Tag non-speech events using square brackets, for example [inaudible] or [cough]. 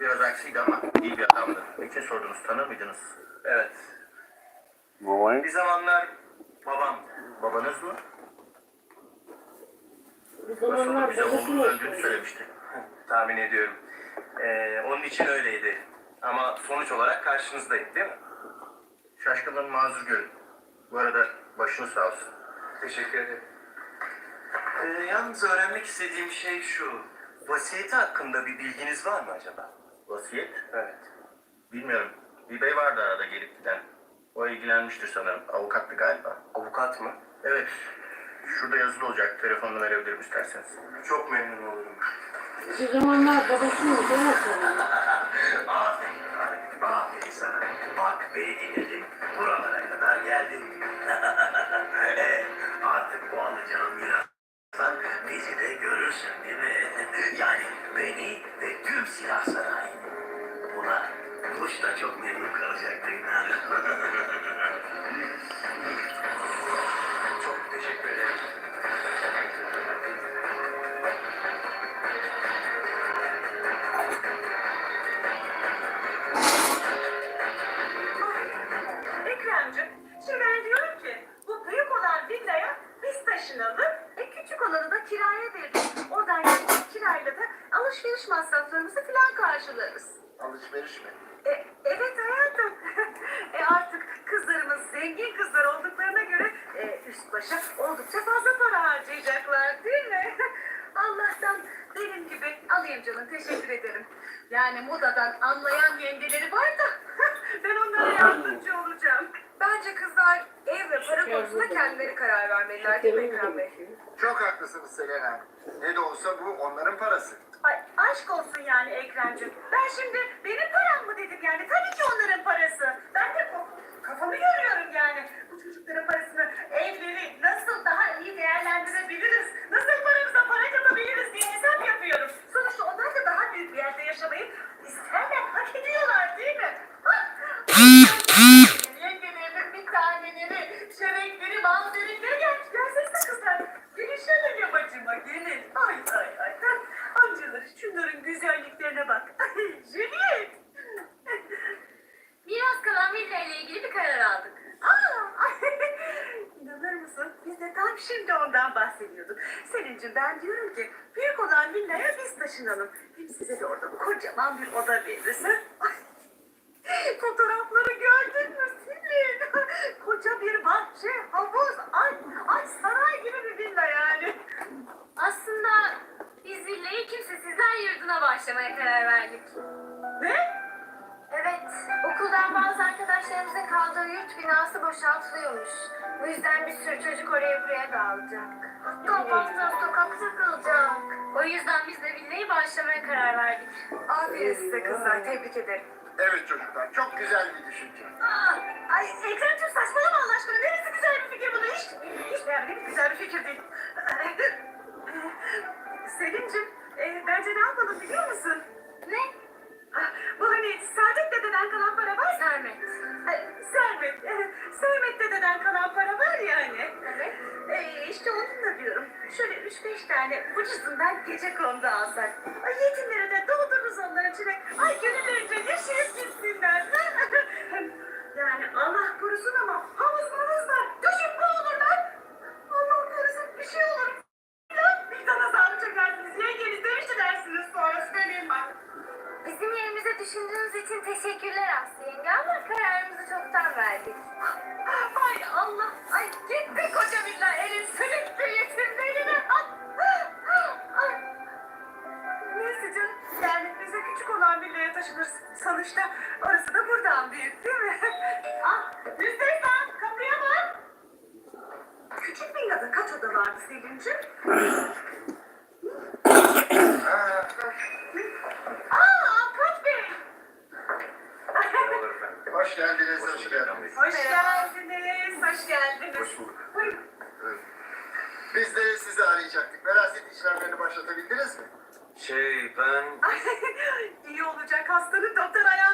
Biraz aksiydi ama iyi bir adamdı. Niçin sordunuz? Tanır mıydınız? Evet. Bir zamanlar babam Babanız mı? Bir Nasıl zamanlar bize babası oğlunun mı? öldüğünü söylemişti. tahmin ediyorum. Ee, onun için öyleydi. Ama sonuç olarak karşınızdayım değil mi? Şaşkınlığın mazur görün. Bu arada başınız sağ olsun. Teşekkür ederim. Ee, yalnız öğrenmek istediğim şey şu. Vasiyeti hakkında bir bilginiz var mı acaba? Vasiyet? Evet. Bilmiyorum. Bir bey vardı arada gelip giden. O ilgilenmiştir sanırım. Avukattı galiba. Avukat mı? Evet. Şurada yazılı olacak. Telefonunu verebilirim isterseniz. Çok memnun olurum. Bir zamanlar babası mı? Babası taşınalım, e, küçük olanı da kiraya veririz. Oradan gelecek kirayla da alışveriş masraflarımızı falan karşılarız. Alışveriş mi? E, evet hayatım. [laughs] e, artık kızlarımız zengin kızlar olduklarına göre e, üst başa oldukça fazla para harcayacaklar değil mi? [laughs] Allah'tan benim gibi alayım canım teşekkür ederim. Yani modadan anlayan yengeleri var da [laughs] ben onlara yardımcı olacağım. Bence kızlar ev ve para konusunda kendileri karar vermeliler değil mi Ekrem Bey? Çok haklısınız Selena. Ne de olsa bu onların parası. Ay aşk olsun yani Ekrem'cim. Ben şimdi benim param mı dedim yani. Tabii ki onların parası. Ben de bu kafamı yoruyorum yani. Bu çocukların parasını, evleri nasıl daha iyi değerlendirebiliriz? Nasıl paramıza para katabiliriz diye hesap yapıyorum. Sonuçta onlar da daha büyük bir yerde yaşamayı isterler, hak ediyorlar değil mi? Yengelerimin bir taneleri, şebekleri, balderimleri gel. Gelsenize kızlar. Gelin şöyle bir bacıma gelin. Ay ay ay. Amcaları şunların güzelliklerine bak. [laughs] Juliet. Miras kalan villa ile ilgili bir karar aldık. Aa, [laughs] İnanır mısın? Biz de tam şimdi ondan bahsediyorduk. Selin'cim ben diyorum ki büyük olan villaya biz taşınalım. Hem size de orada kocaman bir oda veririz. ha? Ay, Fotoğrafları gördün mü Selin? Koca bir bahçe, havuz, ay, ay saray gibi bir villa yani. Aslında biz villayı kimsesizler yurduna başlamaya karar verdik. Ne? Evet, okuldan bazı arkadaşlarımızın kaldığı yurt binası boşaltılıyormuş. Bu yüzden bir sürü çocuk oraya buraya dağılacak. Hatta bazıları sokakta kalacak. O yüzden biz de villayı başlamaya karar verdik. Aferin size kızlar, tebrik ederim. Evet çocuklar, çok güzel bir düşünce. Aa, ay Ekrem'cim saçmalama Allah aşkına. Neresi güzel bir fikir bu da hiç. Hiç beğenmedim. Güzel bir fikir değil. [laughs] Selin'cim e, bence ne yapalım biliyor musun? Ne? Ah, Bu hani Saadet dededen kalan para var. Sermet. Sermet. e, Sermet dededen kalan para var ya hani. Evet. E, işte onunla diyorum. Şöyle üç beş tane ucuzundan gece kondu alsak. Ay yetimlere de doldururuz onların içine. Ay gönüllerince yaşayıp gitsinler. [laughs] yani Allah korusun ama havuz var. Düşündüğünüz için teşekkürler Aslı yenge ama kararımızı çoktan verdik. [laughs] Ay Allah. Ay gitti koca villa elin sürüktü yetimlerine. Ay. [laughs] Neyse canım. Yani bize küçük olan villaya taşınırız. Sonuçta orası da buradan büyük değil mi? [laughs] ah Müstesna kapıya bak. Küçük villada kaç oda vardı Selin'ciğim? Biz de sizi arayacaktık. Veraset işlemlerini başlatabildiniz mi? Şey ben... [laughs] İyi olacak hastanın doktor ayağına